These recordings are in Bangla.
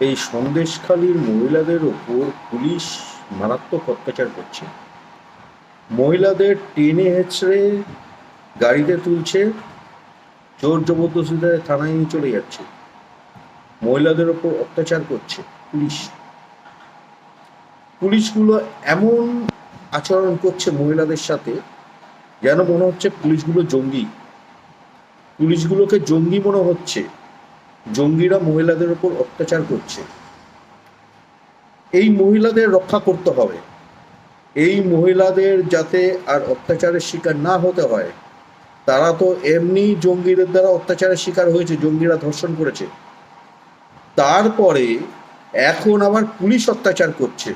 এই সন্দেশখালীর মহিলাদের ওপর পুলিশ মারাত্মক অত্যাচার করছে। মহিলাদের টেনে হেঁচড়ে গাড়িতে তুলছে জোর জবরদস্তিতে থানায় নিয়ে চলে যাচ্ছে। মহিলাদের ওপর অত্যাচার করছে পুলিশ। পুলিশগুলো এমন আচরণ করছে মহিলাদের সাথে যেন মনে হচ্ছে পুলিশগুলো জঙ্গি। পুলিশগুলোকে জঙ্গি মনে হচ্ছে। জঙ্গিরা মহিলাদের উপর অত্যাচার করছে। এই মহিলাদের রক্ষা করতে হবে। এই মহিলাদের যাতে আর অত্যাচারের শিকার না হতে হয়, তারা তো এমনি জঙ্গিদের দ্বারা অত্যাচারের শিকার হয়েছে, জঙ্গিরা ধর্ষণ করেছে। তারপরে এখন আবার পুলিশ অত্যাচার করছে।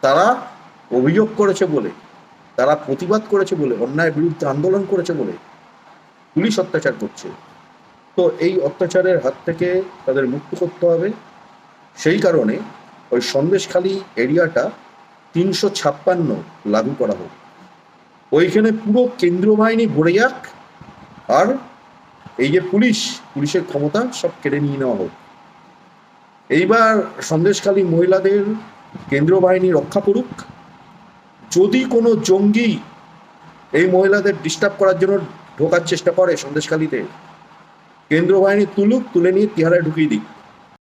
তারা অভিযোগ করেছে বলে, তারা প্রতিবাদ করেছে বলে, অন্যায়ের বিরুদ্ধে আন্দোলন করেছে বলে পুলিশ অত্যাচার করছে। তো এই অত্যাচারের হাত থেকে তাদের মুক্ত করতে হবে। সেই কারণে ওই সন্দেশখালী এরিয়াটা তিনশো ছাপ্পান্ন লাগু করা হোক। ওইখানে পুরো কেন্দ্রীয় বাহিনী ভরে যাক আর এই যে পুলিশ, পুলিশের ক্ষমতা সব কেড়ে নিয়ে নেওয়া হোক। এইবার সন্দেশখালী মহিলাদের কেন্দ্রীয় বাহিনী রক্ষা করুক। যদি কোনো জঙ্গি এই মহিলাদের ডিস্টার্ব করার জন্য ঢোকার চেষ্টা করে সন্দেশখালীতে কেন্দ্র বাহিনী তুলুক তুলে নিয়ে তিহারায় ঢুকিয়ে দিক।